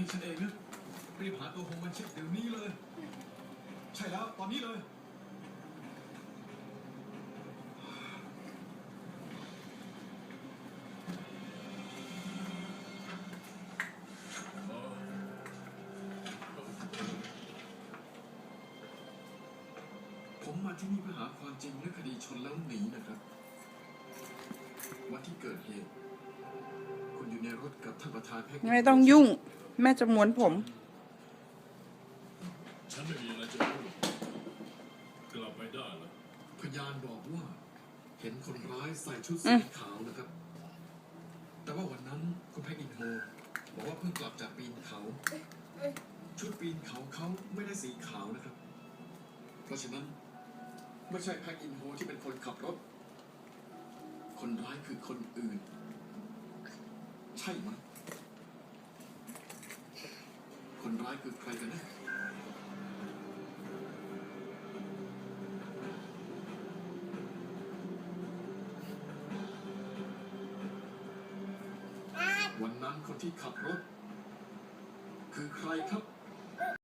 นี่ฉันเองนะรีบหาตัวของมันเช็คเดี๋ยวนี้เลย ใช่แล้วตอนนี้เลย ผมมาที่นี่เพื่อหาความจริงเรื่องคดีชนแล้วหนีนะครับ วันที่เกิดเหตุ คุณอยู่ในรถกับท่านประธานแพ็ก ไม่ต้องยุ่ง แม่จะม้วนผมฉันไม่มีอะไรจะพูดกลับไปได้แล้วพยานบอกว่า เห็นคนร้ายใส่ชุดอืสีมขาวนะครับ แต่ว่าวันนั้นคุณแพ็กอินโฮบอกว่าเพิ่งกลับจากปีนเขา ชุดปีนเขาเขาไม่ได้สีขาวนะครับ เพราะฉะนั้นไม่ใช่แพ็กอินโฮที่เป็นคนขับรถ คนร้ายคือคนอื่น ใช่ไหมย คนร้ายคือใครกันนะวันนั้นคนที่ขับรถ คือใครครับ